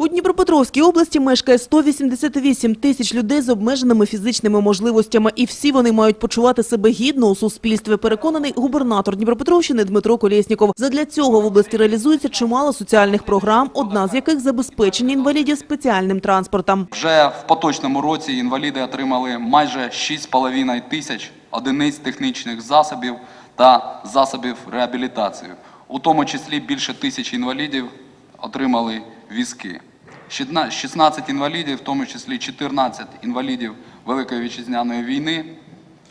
У Дніпропетровській області мешкає 188 тисяч людей з обмеженими фізичними можливостями, і всі вони мають почувати себе гідно у суспільстві. Переконаний губернатор Дніпропетровщини Дмитро Колєсніков. Задля цього в області реалізується чимало соціальних програм, одна з яких забезпечення інвалідів спеціальним транспортом. Вже в поточному році інваліди отримали майже 6,5 тисяч одиниць технічних засобів та засобів реабілітації. У тому числі більше тисячі інвалідів отримали візки. Щодна- 16 інвалідів, в тому числі 14 інвалідів Великої вітчизняної війни,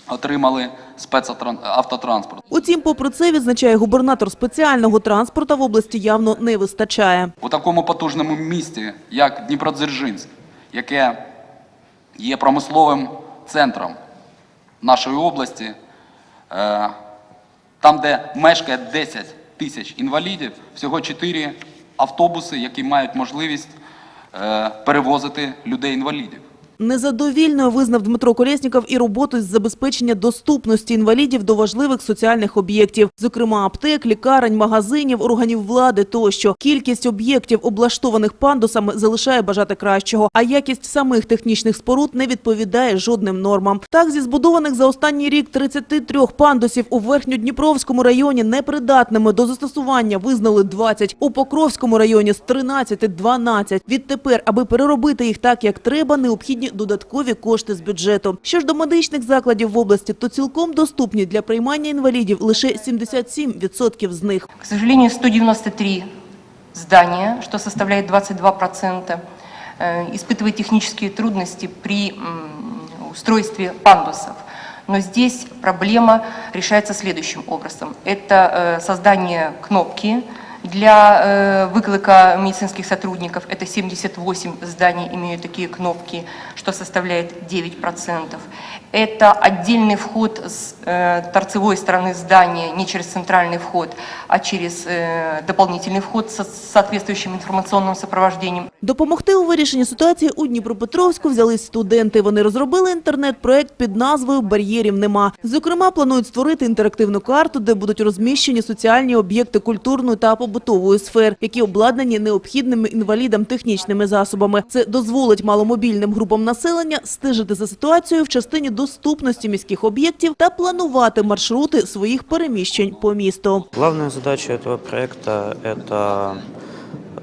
отримали спецавтотранспорт. Утім, попри це, відзначає губернатор спеціального транспорту в області явно не вистачає. У такому потужному місті, як Дніпродзержинськ, яке є промисловим центром нашої області, е, там, де мешкає 10 тисяч інвалідів, всього 4 автобуси, які мають можливість перевозити людей-інвалідів. Незадовільною визнав Дмитро Колєсніков і роботу з забезпечення доступності інвалідів до важливих соціальних об'єктів, зокрема аптек, лікарень, магазинів, органів влади тощо. Кількість об'єктів, облаштованих пандусами, залишає бажати кращого, а якість самих технічних споруд не відповідає жодним нормам. Так, зі збудованих за останній рік 33 пандусів у Верхньодніпровському районі непридатними до застосування визнали 20, у Покровському районі з 13 – 12. Відтепер, аби переробити їх так, як треба, необхідні додаткові кошти з бюджету. Що ж до медичних закладів в області, то цілком доступні для приймання інвалідів лише 77% з них. К сожалению, 193 здания, что составляет 22%, э, испытывают технические трудности при м, устройстве пандусов. Но здесь проблема решается следующим образом. Это э, создание кнопки для э, выклика медицинских сотрудников. Это 78 зданий имеют такие кнопки, что составляет 9%. Это отдельный вход с э, торцевой стороны здания, не через центральный вход, а через э, дополнительный вход со соответствующим информационным сопровождением. Допомогти у вирішенні ситуації у Дніпропетровську взялись студенти. Вони розробили інтернет-проект під назвою «Бар'єрів нема». Зокрема, планують створити інтерактивну карту, де будуть розміщені соціальні об'єкти культурної та побутової сфер, які обладнані необхідними інвалідам технічними засобами. Це дозволить маломобільним групам населення стежити за ситуацією в частині доступності міських об'єктів та планувати маршрути своїх переміщень по місту. Главная задача этого проекта – это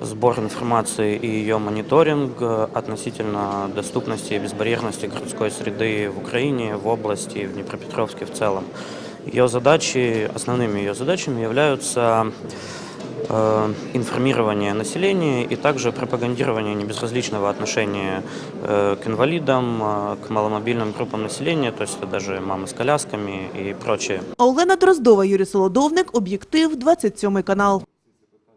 сбор информации и ее мониторинг э, относительно доступности и безбарьерности городской среды в Украине, в области, и в Днепропетровске в целом. Ее задачи, основными ее задачами являются э, информирование населения и также пропагандирование небезразличного отношения э, к инвалидам, э, к маломобильным группам населения, то есть это даже мамы с колясками и прочее. А Олена Дроздова, Юрій Солодовник, Об'єктив, 27 канал.